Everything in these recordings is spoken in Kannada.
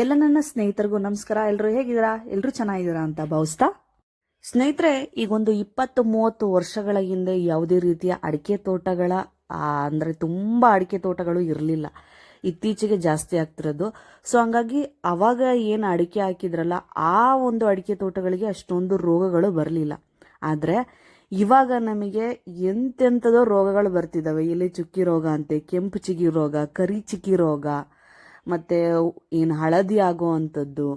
ಎಲ್ಲ ನನ್ನ ಸ್ನೇಹಿತರಿಗೂ ನಮಸ್ಕಾರ. ಎಲ್ಲರೂ ಹೇಗಿದ್ದೀರಾ? ಎಲ್ಲರೂ ಚೆನ್ನಾಗಿದ್ದೀರಾ ಅಂತ ಭಾವಿಸ್ತಾ? ಸ್ನೇಹಿತರೆ, ಈಗೊಂದು ಇಪ್ಪತ್ತು ಮೂವತ್ತು ವರ್ಷಗಳ ಹಿಂದೆ ಯಾವುದೇ ರೀತಿಯ ಅಡಿಕೆ ತೋಟಗಳ ಅಂದರೆ ತುಂಬ ಅಡಿಕೆ ತೋಟಗಳು ಇರಲಿಲ್ಲ. ಇತ್ತೀಚೆಗೆ ಜಾಸ್ತಿ ಆಗ್ತಿರೋದು. ಸೊ ಹಂಗಾಗಿ ಅವಾಗ ಏನು ಅಡಿಕೆ ಹಾಕಿದ್ರಲ್ಲ, ಆ ಒಂದು ಅಡಿಕೆ ತೋಟಗಳಿಗೆ ಅಷ್ಟೊಂದು ರೋಗಗಳು ಬರಲಿಲ್ಲ. ಆದರೆ, ಇವಾಗ ನಮಗೆ ಎಂತೆಂಥದೋ ರೋಗಗಳು ಬರ್ತಿದ್ದಾವೆ. ಎಲೆ ಚುಕ್ಕಿ ರೋಗ ಅಂತೆ, ಕೆಂಪು ಚಿಗಿ ರೋಗ, ಕರಿ ಚಿಕ್ಕಿ ರೋಗ ಮತ್ತೆ ಏನು ಹಳದಿ ಆಗುವಂಥದ್ದು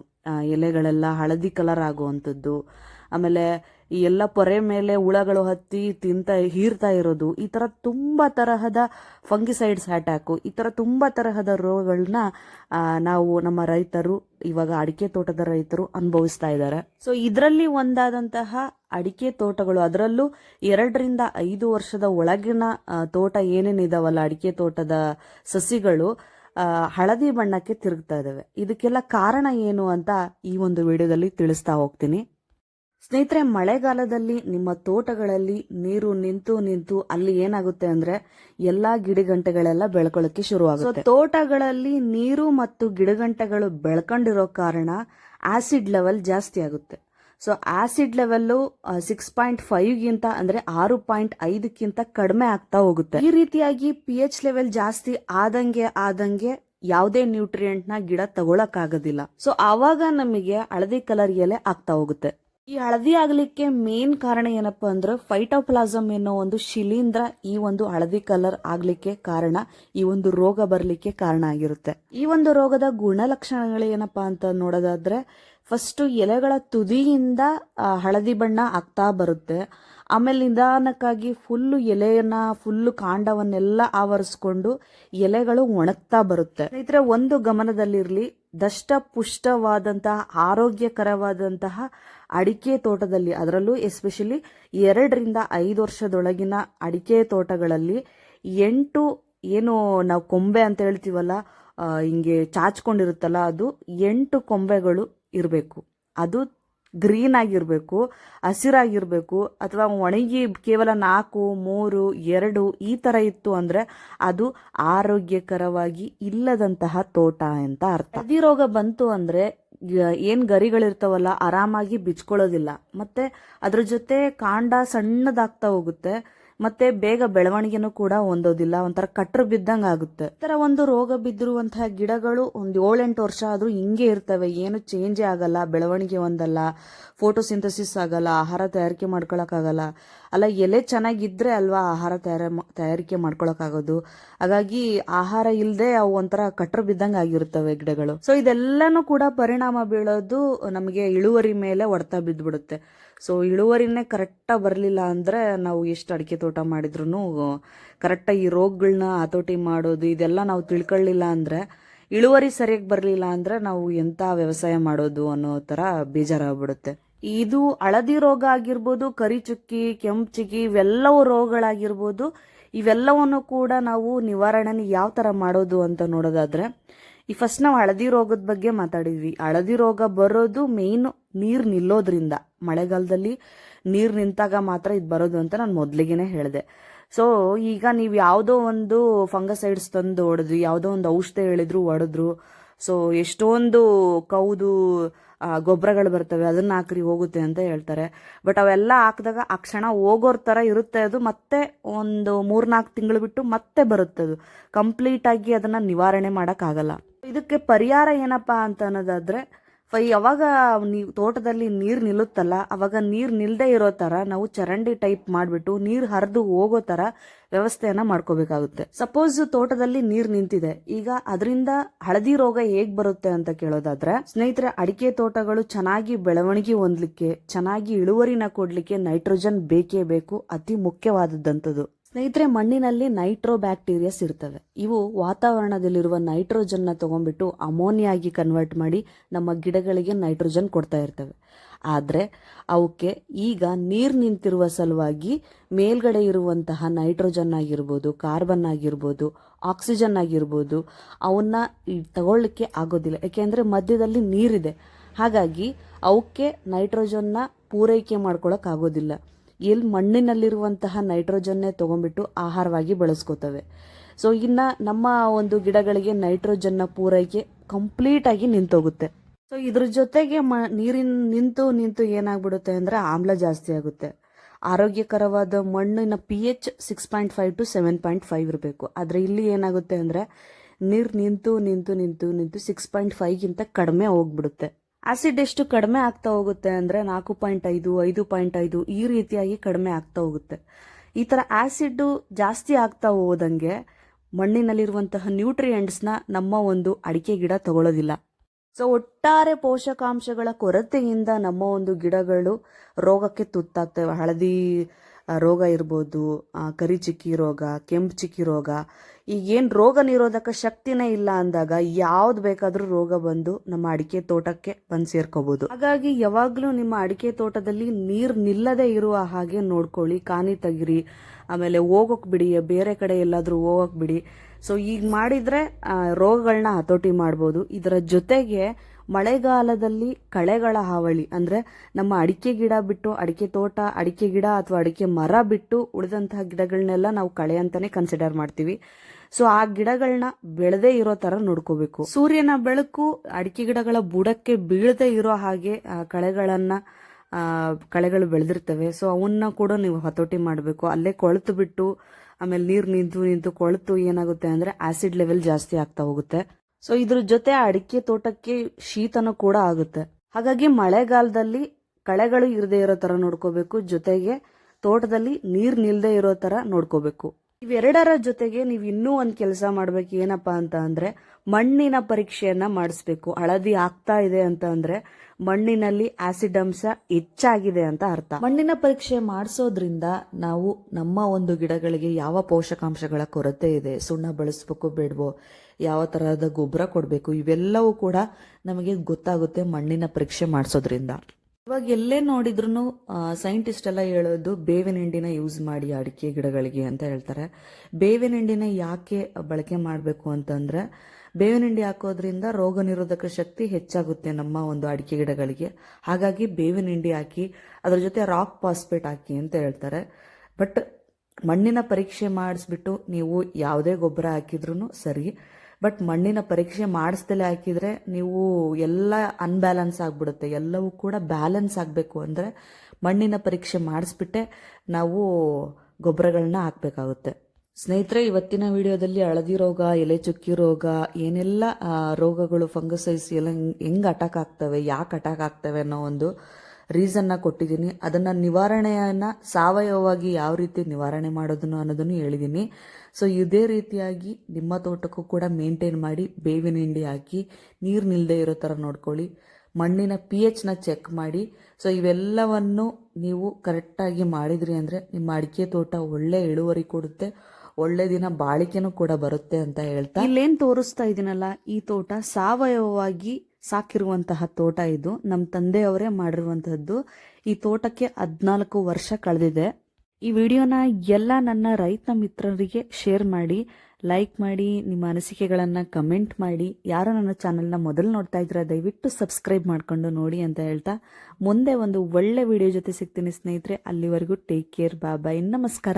ಎಲೆಗಳೆಲ್ಲ ಹಳದಿ ಕಲರ್ ಆಗುವಂಥದ್ದು ಆಮೇಲೆ ಈ ಎಲ್ಲ ಪೊರೆ ಮೇಲೆ ಹುಳಗಳು ಹತ್ತಿ ತಿಂತ, ಹೀರ್ತಾ ಇರೋದು, ಈ ಥರ ತುಂಬ ತರಹದ ಫಂಗಿಸೈಡ್ಸ್ ಅಟ್ಯಾಕು ಈ ಥರ ತುಂಬ ತರಹದ ರೋಗಗಳನ್ನ ನಾವು ನಮ್ಮ ರೈತರು, ಇವಾಗ ಅಡಿಕೆ ತೋಟದ ರೈತರು ಅನುಭವಿಸ್ತಾ ಇದ್ದಾರೆ. ಸೊ ಇದರಲ್ಲಿ ಒಂದಾದಂತಹ ಅಡಿಕೆ ತೋಟಗಳು, ಅದರಲ್ಲೂ ಎರಡರಿಂದ ಐದು ವರ್ಷದ ಒಳಗಿನ ತೋಟ ಏನೇನಿದಾವಲ್ಲ, ಅಡಿಕೆ ತೋಟದ ಸಸಿಗಳು ಹಳದಿ ಬಣ್ಣಕ್ಕೆ ತಿರುಗ್ತಾ ಇದ್ದಾವೆ. ಇದಕ್ಕೆಲ್ಲ ಕಾರಣ ಏನು ಅಂತ ಈ ಒಂದು ವಿಡಿಯೋದಲ್ಲಿ ತಿಳಿಸ್ತಾ ಹೋಗ್ತೀನಿ. ಸ್ನೇಹಿತರೆ, ಮಳೆಗಾಲದಲ್ಲಿ ನಿಮ್ಮ ತೋಟಗಳಲ್ಲಿ ನೀರು ನಿಂತು ನಿಂತು ಅಲ್ಲಿ ಏನಾಗುತ್ತೆ ಅಂದ್ರೆ ಎಲ್ಲಾ ಗಿಡಗಂಟೆಗಳೆಲ್ಲ ಬೆಳ್ಕೊಳ್ಳೋಕೆ ಶುರುವಾಗುತ್ತೆ. ತೋಟಗಳಲ್ಲಿ ನೀರು ಮತ್ತು ಗಿಡಗಂಟೆಗಳು ಬೆಳ್ಕೊಂಡಿರೋ ಕಾರಣ ಆಸಿಡ್ ಲೆವೆಲ್ ಜಾಸ್ತಿ ಆಗುತ್ತೆ. So acid level six point ಫೈವ್ಗಿಂತ ಅಂದ್ರೆ ಆರು ಪಾಯಿಂಟ್ ಐದಕ್ಕಿಂತ ಕಡಿಮೆ ಆಗ್ತಾ ಹೋಗುತ್ತೆ. ಈ ರೀತಿಯಾಗಿ ಪಿ ಎಚ್ ಲೆವೆಲ್ ಜಾಸ್ತಿ ಆದಂಗೆ ಆದಂಗೆ ಯಾವುದೇ ನ್ಯೂಟ್ರಿಯೆಂಟ್ನ ಗಿಡ ತಗೊಳಕ್ ಸೊ ಆವಾಗ ನಮಗೆ ಹಳದಿ ಕಲರ್ ಎಲೆ ಆಗ್ತಾ ಹೋಗುತ್ತೆ. ಈ ಹಳದಿ ಆಗ್ಲಿಕ್ಕೆ ಮೇನ್ ಕಾರಣ ಏನಪ್ಪಾ ಅಂದ್ರೆ ಫೈಟೋಪ್ಲಾಸಮ್ ಅನ್ನೋ ಒಂದು ಶಿಲೀಂಧ್ರ ಈ ಒಂದು ಹಳದಿ ಕಲರ್ ಆಗ್ಲಿಕ್ಕೆ ಕಾರಣ, ಈ ಒಂದು ರೋಗ ಬರ್ಲಿಕ್ಕೆ ಕಾರಣ ಆಗಿರುತ್ತೆ. ಈ ಒಂದು ರೋಗದ ಗುಣಲಕ್ಷಣಗಳು ಏನಪ್ಪಾ ಅಂತ ನೋಡೋದಾದ್ರೆ ಫಸ್ಟ್ ಎಲೆಗಳ ತುದಿಯಿಂದ ಹಳದಿ ಬಣ್ಣ ಆಗ್ತಾ ಬರುತ್ತೆ. ಆಮೇಲೆ ನಿಧಾನಕ್ಕಾಗಿ ಫುಲ್ಲು ಎಲೆಯನ್ನ, ಫುಲ್ಲು ಕಾಂಡವನ್ನೆಲ್ಲ ಆವರಿಸ್ಕೊಂಡು ಎಲೆಗಳು ಒಣಗ್ತಾ ಬರುತ್ತೆ. ಸ್ನೇಹಿತರೆ, ಒಂದು ಗಮನದಲ್ಲಿರಲಿ, ದಷ್ಟ ಪುಷ್ಟವಾದಂತಹ ಆರೋಗ್ಯಕರವಾದಂತಹ ಅಡಿಕೆ ತೋಟದಲ್ಲಿ, ಅದರಲ್ಲೂ ಎಸ್ಪೆಷಲಿ ಎರಡರಿಂದ ಐದು ವರ್ಷದೊಳಗಿನ ಅಡಿಕೆ ತೋಟಗಳಲ್ಲಿ ಎಂಟು ಏನು ನಾವು ಕೊಂಬೆ ಅಂತ ಹೇಳ್ತೀವಲ್ಲ ಹಿಂಗೆ ಚಾಚ್ಕೊಂಡಿರುತ್ತಲ್ಲ, ಅದು ಎಂಟು ಕೊಂಬೆಗಳು ಇರಬೇಕು. ಅದು ಗ್ರೀನ್ ಆಗಿರಬೇಕು, ಹಸಿರಾಗಿರ್ಬೇಕು, ಅಥವಾ ಒಣಗಿ ಕೇವಲ ನಾಲ್ಕು, ಮೂರು, ಎರಡು ಈ ಥರ ಇತ್ತು ಅಂದರೆ ಅದು ಆರೋಗ್ಯಕರವಾಗಿ ಇಲ್ಲದಂತಹ ತೋಟ ಅಂತ ಅರ್ಥ. ಹಳದಿ ರೋಗ ಬಂತು ಅಂದರೆ ಏನ್ ಗರಿಗಳಿರ್ತಾವಲ್ಲ ಆರಾಮಾಗಿ ಬಿಚ್ಕೊಳ್ಳೋದಿಲ್ಲ. ಮತ್ತು ಅದ್ರ ಜೊತೆ ಕಾಂಡ ಸಣ್ಣದಾಗ್ತಾ ಹೋಗುತ್ತೆ. ಮತ್ತೆ ಬೇಗ ಬೆಳವಣಿಗೆನೂ ಕೂಡ ಹೊಂದೋದಿಲ್ಲ, ಒಂಥರ ಕಟ್ಟರು ಬಿದ್ದಂಗ ಆಗುತ್ತೆ. ಈ ತರ ಒಂದು ರೋಗ ಬಿದ್ದಿರುವಂತಹ ಗಿಡಗಳು ಒಂದ್ ಏಳೆಂಟು ವರ್ಷ ಆದ್ರೂ ಹಿಂಗೆ ಇರ್ತವೆ, ಏನು ಚೇಂಜೇ ಆಗಲ್ಲ, ಬೆಳವಣಿಗೆ ಹೊಂದಲ್ಲ ಫೋಟೋಸಿಂಥಸಿಸ್ ಆಗಲ್ಲ, ಆಹಾರ ತಯಾರಿಕೆ ಮಾಡ್ಕೊಳಕ್ ಆಗಲ್ಲ ಅಲ್ಲ, ಎಲೆ ಚೆನ್ನಾಗಿದ್ದರೆ ಅಲ್ವಾ ಆಹಾರ ತಯಾರ ತಯಾರಿಕೆ ಮಾಡ್ಕೊಳಕ್ಕಾಗೋದು? ಹಾಗಾಗಿ ಆಹಾರ ಇಲ್ಲದೆ ಅವು ಒಂಥರ ಕಟ್ರು ಬಿದ್ದಂಗೆ ಆಗಿರುತ್ತವೆ ಗಿಡಗಳು. ಸೊ ಇದೆಲ್ಲನೂ ಕೂಡ ಪರಿಣಾಮ ಬೀಳೋದು ನಮಗೆ ಇಳುವರಿ ಮೇಲೆ ಹೊಡ್ತಾ ಬಿದ್ದುಬಿಡುತ್ತೆ ಸೊ ಇಳುವರಿನೇ ಕರೆಕ್ಟಾಗಿ ಬರಲಿಲ್ಲ ಅಂದರೆ ನಾವು ಎಷ್ಟು ಅಡಿಕೆ ತೋಟ ಮಾಡಿದ್ರು ಕರೆಕ್ಟಾಗಿ ಈ ರೋಗಗಳನ್ನ ಹತೋಟಿ ಮಾಡೋದು ಇದೆಲ್ಲ ನಾವು ತಿಳ್ಕೊಳ್ಳಿಲ್ಲ ಅಂದರೆ, ಇಳುವರಿ ಸರಿಯಾಗಿ ಬರಲಿಲ್ಲ ಅಂದರೆ ನಾವು ಎಂಥ ವ್ಯವಸಾಯ ಮಾಡೋದು ಅನ್ನೋ ಥರ ಬೇಜಾರಾಗ್ಬಿಡುತ್ತೆ. ಇದು ಹಳದಿ ರೋಗ ಆಗಿರ್ಬೋದು ಕರಿಚುಕ್ಕಿ ಕೆಂಪು ಚಿಕ್ಕಿ, ಇವೆಲ್ಲವೂ ರೋಗಗಳಾಗಿರ್ಬೋದು. ಇವೆಲ್ಲವನ್ನು ಕೂಡ ನಾವು ನಿವಾರಣೆ ಯಾವ ಥರ ಮಾಡೋದು ಅಂತ ನೋಡೋದಾದ್ರೆ, ಈ ಫಸ್ಟ್ ನಾವು ಹಳದಿ ರೋಗದ ಬಗ್ಗೆ ಮಾತಾಡಿದ್ವಿ. ಹಳದಿ ರೋಗ ಬರೋದು ಮೇಯ್ನ್ ನೀರು ನಿಲ್ಲೋದ್ರಿಂದ. ಮಳೆಗಾಲದಲ್ಲಿ ನೀರು ನಿಂತಾಗ ಮಾತ್ರ ಇದು ಬರೋದು ಅಂತ ನಾನು ಮೊದಲಿಗೆನೆ ಹೇಳಿದೆ. ಸೊ ಈಗ ನೀವು ಯಾವುದೋ ಒಂದು ಫಂಗಸೈಡ್ಸ್ ತಂದು ಹೊಡೆದ್ರಿ ಯಾವುದೋ ಒಂದು ಔಷಧಿ ಹೇಳಿದ್ರು, ಹೊಡೆದ್ರು. ಸೊ ಎಷ್ಟೊಂದು ಕೌದು ಗೊಬ್ಬರಗಳು ಬರ್ತವೆ, ಅದನ್ನ ಹಾಕ್ರಿ, ಹೋಗುತ್ತೆ ಅಂತ ಹೇಳ್ತಾರೆ. ಬಟ್ ಅವೆಲ್ಲ ಹಾಕಿದಾಗ ಆ ಕ್ಷಣ ಹೋಗೋರ್ ಥರ ಇರುತ್ತೆ ಅದು, ಮತ್ತೆ ಒಂದು ಮೂರ್ನಾಲ್ಕು ತಿಂಗಳು ಬಿಟ್ಟು ಮತ್ತೆ ಬರುತ್ತೆ ಅದು. ಕಂಪ್ಲೀಟ್ ಆಗಿ ಅದನ್ನ ನಿವಾರಣೆ ಮಾಡೋಕ್ಕಾಗಲ್ಲ. ಇದಕ್ಕೆ ಪರಿಹಾರ ಏನಪ್ಪಾ ಅಂತ ಅನ್ನೋದಾದ್ರೆ ಯಾವಾಗ ನೀವು ತೋಟದಲ್ಲಿ ನೀರು ನಿಲ್ಲುತ್ತಲ್ಲ, ಅವಾಗ ನೀರು ನಿಲ್ಲದೆ ಇರೋ ಥರ ನಾವು ಚರಂಡಿ ಟೈಪ್ ಮಾಡಿಬಿಟ್ಟು ನೀರು ಹರಿದು ಹೋಗೋ ಥರ ವ್ಯವಸ್ಥೆಯನ್ನ ಮಾಡ್ಕೋಬೇಕಾಗುತ್ತೆ. ಸಪೋಸ್ ತೋಟದಲ್ಲಿ ನೀರು ನಿಂತಿದೆ, ಈಗ ಅದರಿಂದ ಹಳದಿ ರೋಗ ಹೇಗ್ ಬರುತ್ತೆ ಅಂತ ಕೇಳೋದಾದ್ರೆ, ಸ್ನೇಹಿತರೆ, ಅಡಿಕೆ ತೋಟಗಳು ಚೆನ್ನಾಗಿ ಬೆಳವಣಿಗೆ ಹೊಂದಲಿಕ್ಕೆ, ಚೆನ್ನಾಗಿ ಇಳುವರಿನ ಕೊಡ್ಲಿಕ್ಕೆ ನೈಟ್ರೋಜನ್ ಬೇಕೇ ಬೇಕು, ಅತಿ ಮುಖ್ಯವಾದದ್ದಂಥದ್ದು ಸ್ನೇಹಿತರೆ, ಮಣ್ಣಿನಲ್ಲಿ ನೈಟ್ರೋ ಬ್ಯಾಕ್ಟೀರಿಯಾಸ್ ಇರ್ತವೆ. ಇವು ವಾತಾವರಣದಲ್ಲಿರುವ ನೈಟ್ರೋಜನ್ನ ತಗೊಂಡ್ಬಿಟ್ಟು ಅಮೋನಿಯಾಗಿ ಕನ್ವರ್ಟ್ ಮಾಡಿ ನಮ್ಮ ಗಿಡಗಳಿಗೆ ನೈಟ್ರೋಜನ್ ಕೊಡ್ತಾ ಇರ್ತವೆ. ಆದರೆ, ಅವಕ್ಕೆ ಈಗ ನೀರು ನಿಂತಿರುವ ಸಲುವಾಗಿ ಮೇಲ್ಗಡೆ ಇರುವಂತಹ ನೈಟ್ರೋಜನ್ ಆಗಿರ್ಬೋದು, ಕಾರ್ಬನ್ ಆಗಿರ್ಬೋದು, ಆಕ್ಸಿಜನ್ ಆಗಿರ್ಬೋದು, ಅವನ್ನ ತಗೊಳ್ಳಿಕ್ಕೆ ಆಗೋದಿಲ್ಲ. ಯಾಕೆಂದರೆ, ಮಧ್ಯದಲ್ಲಿ ನೀರಿದೆ. ಹಾಗಾಗಿ, ಅವಕ್ಕೆ ನೈಟ್ರೋಜನ್ನ ಪೂರೈಕೆ ಮಾಡ್ಕೊಳಕ್ ಎಲ್ಲಿ ಮಣ್ಣಿನಲ್ಲಿರುವಂತಹ ನೈಟ್ರೋಜನ್ನೇ ತಗೊಂಡ್ಬಿಟ್ಟು ಆಹಾರವಾಗಿ ಬಳಸ್ಕೋತವೆ. ಸೊ ಇನ್ನು ನಮ್ಮ ಒಂದು ಗಿಡಗಳಿಗೆ ನೈಟ್ರೋಜನ್ನ ಪೂರೈಕೆ ಕಂಪ್ಲೀಟಾಗಿ ನಿಂತೋಗುತ್ತೆ. ಸೊ ಇದ್ರ ಜೊತೆಗೆ ಮ, ನೀರಿನ ನಿಂತು ನಿಂತು ಏನಾಗ್ಬಿಡುತ್ತೆ ಅಂದರೆ ಆಮ್ಲ ಜಾಸ್ತಿ ಆಗುತ್ತೆ. ಆರೋಗ್ಯಕರವಾದ ಮಣ್ಣಿನ P H six point five to seven point five ಇರಬೇಕು. ಆದರೆ ಇಲ್ಲಿ ಏನಾಗುತ್ತೆ ಅಂದರೆ ನೀರು ನಿಂತು ನಿಂತು ನಿಂತು ನಿಂತು ಸಿಕ್ಸ್ ಪಾಯಿಂಟ್ ಫೈವ್ಗಿಂತ ಕಡಿಮೆ ಹೋಗ್ಬಿಡುತ್ತೆ. ಆಸಿಡ್ ಎಷ್ಟು ಕಡಿಮೆ ಆಗ್ತಾ ಹೋಗುತ್ತೆ ಅಂದರೆ ನಾಲ್ಕು ಪಾಯಿಂಟ್ ಐದು ಐದು ಪಾಯಿಂಟ್ ಐದು ಈ ರೀತಿಯಾಗಿ ಕಡಿಮೆ ಆಗ್ತಾ ಹೋಗುತ್ತೆ. ಈ ಥರ ಆ್ಯಸಿಡ್ಡು ಜಾಸ್ತಿ ಆಗ್ತಾ ಹೋದಂಗೆ ಮಣ್ಣಿನಲ್ಲಿರುವಂತಹ ನ್ಯೂಟ್ರಿಯೆಂಟ್ಸ್ನ ನಮ್ಮ ಒಂದು ಅಡಿಕೆ ಗಿಡ ತಗೊಳ್ಳೋದಿಲ್ಲ. ಸೊ ಒಟ್ಟಾರೆ ಪೋಷಕಾಂಶಗಳ ಕೊರತೆಯಿಂದ ನಮ್ಮ ಒಂದು ಗಿಡಗಳು ರೋಗಕ್ಕೆ ತುತ್ತಾಗ್ತವೆ. ಹಳದಿ ರೋಗ ಇರ್ಬೋದು ಕರಿ ಚಿಕ್ಕಿ ರೋಗ, ಕೆಂಪು ಚಿಕ್ಕಿ ರೋಗ. ಈಗೇನು ರೋಗ ನಿರೋಧಕ ಶಕ್ತಿನೇ ಇಲ್ಲ ಅಂದಾಗ ಯಾವ್ದು ಬೇಕಾದರೂ ರೋಗ ಬಂದು ನಮ್ಮ ಅಡಿಕೆ ತೋಟಕ್ಕೆ ಬಂದು ಸೇರ್ಕೋಬಹುದು ಹಾಗಾಗಿ ಯಾವಾಗಲೂ ನಿಮ್ಮ ಅಡಿಕೆ ತೋಟದಲ್ಲಿ ನೀರು ನಿಲ್ಲದೆ ಇರುವ ಹಾಗೆ ನೋಡ್ಕೊಳ್ಳಿ. ಕಾನಿ ತೆಗಿರಿ. ಆಮೇಲೆ ಹೋಗೋಕ್ ಬಿಡಿ. ಬೇರೆ ಕಡೆ ಎಲ್ಲಾದರೂ ಹೋಗೋಕ್ ಬಿಡಿ. ಸೊ ಈಗ ಮಾಡಿದ್ರೆ ರೋಗಗಳನ್ನ ಹತೋಟಿ ಮಾಡ್ಬೋದು. ಇದರ ಜೊತೆಗೆ ಮಳೆಗಾಲದಲ್ಲಿ ಕಳೆಗಳ ಹಾವಳಿ, ಅಂದ್ರೆ ನಮ್ಮ ಅಡಿಕೆ ಗಿಡ ಬಿಟ್ಟು ಅಡಿಕೆ ತೋಟ, ಅಡಿಕೆ ಗಿಡ ಅಥವಾ ಅಡಿಕೆ ಮರ ಬಿಟ್ಟು ಉಳಿದಂತಹ ಗಿಡಗಳನ್ನೆಲ್ಲ ನಾವು ಕಳೆ ಅಂತಾನೆ ಕನ್ಸಿಡರ್ ಮಾಡ್ತೀವಿ. ಸೊ ಆ ಗಿಡಗಳನ್ನ ಬೆಳೆದೇ ಇರೋ ತರ ನೋಡ್ಕೋಬೇಕು. ಸೂರ್ಯನ ಬೆಳಕು ಅಡಿಕೆ ಗಿಡಗಳ ಬುಡಕ್ಕೆ ಬೀಳದೇ ಇರೋ ಹಾಗೆ ಕಳೆಗಳನ್ನ ಕಳೆಗಳು ಬೆಳೆದಿರ್ತವೆ. ಸೊ ಅವನ್ನ ಕೂಡ ನೀವು ಹತೋಟಿ ಮಾಡಬೇಕು. ಅಲ್ಲೇ ಕೊಳೆತು ಬಿಟ್ಟು, ಆಮೇಲೆ ನೀರು ನಿಂತು ನಿಂತು ಕೊಳೆತು ಏನಾಗುತ್ತೆ ಅಂದ್ರೆ ಆಸಿಡ್ ಲೆವೆಲ್ ಜಾಸ್ತಿ ಆಗ್ತಾ ಹೋಗುತ್ತೆ. ಸೊ ಇದ್ರ ಜೊತೆ ಅಡಿಕೆ ತೋಟಕ್ಕೆ ಶೀತನೂ ಕೂಡ ಆಗುತ್ತೆ. ಹಾಗಾಗಿ ಮಳೆಗಾಲದಲ್ಲಿ ಕಳೆಗಳು ಇರದೇ ಇರೋ ತರ ನೋಡ್ಕೋಬೇಕು. ಜೊತೆಗೆ ತೋಟದಲ್ಲಿ ನೀರ್ ನಿಲ್ಲದೆ ಇರೋ ತರ ನೋಡ್ಕೋಬೇಕು. ಇವೆರಡರ ಜೊತೆಗೆ ನೀವು ಇನ್ನೂ ಒಂದು ಕೆಲಸ ಮಾಡ್ಬೇಕು. ಏನಪ್ಪ ಅಂತ ಅಂದ್ರೆ ಮಣ್ಣಿನ ಪರೀಕ್ಷೆಯನ್ನ ಮಾಡಿಸ್ಬೇಕು. ಹಳದಿ ಆಗ್ತಾ ಇದೆ ಅಂತ ಅಂದ್ರೆ ಮಣ್ಣಿನಲ್ಲಿ ಆಸಿಡ್ ಅಂಶ ಹೆಚ್ಚಾಗಿದೆ ಅಂತ ಅರ್ಥ. ಮಣ್ಣಿನ ಪರೀಕ್ಷೆ ಮಾಡಿಸೋದ್ರಿಂದ ನಾವು ನಮ್ಮ ಒಂದು ಗಿಡಗಳಿಗೆ ಯಾವ ಪೋಷಕಾಂಶಗಳ ಕೊರತೆ ಇದೆ? ಸುಣ್ಣ ಬಳಸ್ಬೇಕು, ಬೇಡವೋ ಯಾವ ತರಹದ ಗೊಬ್ಬರ ಕೊಡಬೇಕು? ಇವೆಲ್ಲವೂ ಕೂಡ ನಮಗೆ ಗೊತ್ತಾಗುತ್ತೆ ಮಣ್ಣಿನ ಪರೀಕ್ಷೆ ಮಾಡಿಸೋದ್ರಿಂದ. ಇವಾಗ ಎಲ್ಲೇ ನೋಡಿದ್ರು ಸೈಂಟಿಸ್ಟ್ ಎಲ್ಲ ಹೇಳೋದು ಬೇವಿನ ಹಿಂಡಿನ ಯೂಸ್ ಮಾಡಿ ಅಡಿಕೆ ಗಿಡಗಳಿಗೆ ಅಂತ ಹೇಳ್ತಾರೆ. ಬೇವಿನ ಹಿಂಡಿನ ಯಾಕೆ ಬಳಕೆ ಮಾಡಬೇಕು ಅಂತಂದ್ರೆ ಬೇವಿನ ಹಿಂಡಿ ಹಾಕೋದ್ರಿಂದ ರೋಗ ನಿರೋಧಕ ಶಕ್ತಿ ಹೆಚ್ಚಾಗುತ್ತೆ ನಮ್ಮ ಒಂದು ಅಡಿಕೆ ಗಿಡಗಳಿಗೆ. ಹಾಗಾಗಿ ಬೇವಿನ ಹಿಂಡಿ ಹಾಕಿ, ಅದ್ರ ಜೊತೆ ರಾಕ್ ಪಾಸ್ಪೇಟ್ ಹಾಕಿ ಅಂತ ಹೇಳ್ತಾರೆ. ಬಟ್ ಮಣ್ಣಿನ ಪರೀಕ್ಷೆ ಮಾಡಿಸ್ಬಿಟ್ಟು ನೀವು ಯಾವುದೇ ಗೊಬ್ಬರ ಹಾಕಿದ್ರೂ ಸರಿ ಬಟ್ ಮಣ್ಣಿನ ಪರೀಕ್ಷೆ ಮಾಡಿಸ್ದಲೇ ಹಾಕಿದ್ರೆ ನೀವು ಎಲ್ಲ ಅನ್ಬ್ಯಾಲೆನ್ಸ್ ಆಗಿಬಿಡುತ್ತೆ. ಎಲ್ಲವೂ ಕೂಡ ಬ್ಯಾಲೆನ್ಸ್ ಆಗಬೇಕು ಅಂದರೆ ಮಣ್ಣಿನ ಪರೀಕ್ಷೆ ಮಾಡಿಸ್ಬಿಟ್ಟೆ ನಾವು ಗೊಬ್ಬರಗಳನ್ನ ಹಾಕಬೇಕಾಗುತ್ತೆ. ಸ್ನೇಹಿತರೆ, ಇವತ್ತಿನ ವಿಡಿಯೋದಲ್ಲಿ ಹಳದಿ ರೋಗ, ಎಲೆ ಚುಕ್ಕಿ ರೋಗ, ಏನೆಲ್ಲ ರೋಗಗಳು ಫಂಗಸೈಸ್ ಎಲ್ಲ ಹೆಂಗೆ ಅಟ್ಯಾಕ್ ಆಗ್ತವೆ, ಯಾಕೆ ಅಟ್ಯಾಕ್ ಆಗ್ತವೆ ಅನ್ನೋ ಒಂದು ರೀಸನ್ನ ಕೊಟ್ಟಿದ್ದೀನಿ. ಅದನ್ನು ನಿವಾರಣೆಯನ್ನು ಸಾವಯವವಾಗಿ ಯಾವ ರೀತಿ ನಿವಾರಣೆ ಮಾಡೋದನ್ನು ಅನ್ನೋದನ್ನು ಹೇಳಿದ್ದೀನಿ. ಸೊ ಇದೇ ರೀತಿಯಾಗಿ ನಿಮ್ಮ ತೋಟಕ್ಕೂ ಕೂಡ ಮೇಂಟೈನ್ ಮಾಡಿ ಬೇವಿನ ಹಿಂಡಿ ಹಾಕಿ ನೀರು ನಿಲ್ಲದೆ ಇರೋ ಥರ ನೋಡ್ಕೊಳ್ಳಿ. ಮಣ್ಣಿನ ಪಿ ಎಚ್ನ ಚೆಕ್ ಮಾಡಿ. ಸೊ ಇವೆಲ್ಲವನ್ನು ನೀವು ಕರೆಕ್ಟಾಗಿ ಮಾಡಿದ್ರಿ ಅಂದರೆ ನಿಮ್ಮ ಅಡಿಕೆ ತೋಟ ಒಳ್ಳೆ ಇಳುವರಿ ಕೊಡುತ್ತೆ. ಒಳ್ಳೆ ದಿನ ಬಾಳಿಕೆನೂ ಕೂಡ ಬರುತ್ತೆ ಅಂತ ಹೇಳ್ತಾ. ಇಲ್ಲೇನು ತೋರಿಸ್ತಾ ಇದ್ದೀನಲ್ಲ ಈ ತೋಟ ಸಾವಯವವಾಗಿ ಸಾಕಿರುವಂತಹ ತೋಟ ಇದು. ನಮ್ಮ ತಂದೆಯವರೇ ಮಾಡಿರುವಂತಹದ್ದು. ಈ ತೋಟಕ್ಕೆ ಹದಿನಾಲ್ಕು ವರ್ಷ ಕಳೆದಿದೆ. ಈ ವಿಡಿಯೋನ ಎಲ್ಲ ನನ್ನ ರೈತ ಮಿತ್ರರಿಗೆ ಶೇರ್ ಮಾಡಿ, ಲೈಕ್ ಮಾಡಿ, ನಿಮ್ಮ ಅನಿಸಿಕೆಗಳನ್ನು ಕಮೆಂಟ್ ಮಾಡಿ. ಯಾರು ನನ್ನ ಚಾನಲ್ನ ಮೊದಲು ನೋಡ್ತಾ ಇದ್ದೀರಾ, ದಯವಿಟ್ಟು ಸಬ್ಸ್ಕ್ರೈಬ್ ಮಾಡಿಕೊಂಡು ನೋಡಿ ಅಂತ ಹೇಳ್ತಾ ಮುಂದೆ ಒಂದು ಒಳ್ಳೆ ವಿಡಿಯೋ ಜೊತೆ ಸಿಗ್ತೀನಿ ಸ್ನೇಹಿತರೆ. ಅಲ್ಲಿವರೆಗೂ ಟೇಕ್ ಕೇರ್ ಬಾ ಬಾಯ್, ನಮಸ್ಕಾರ.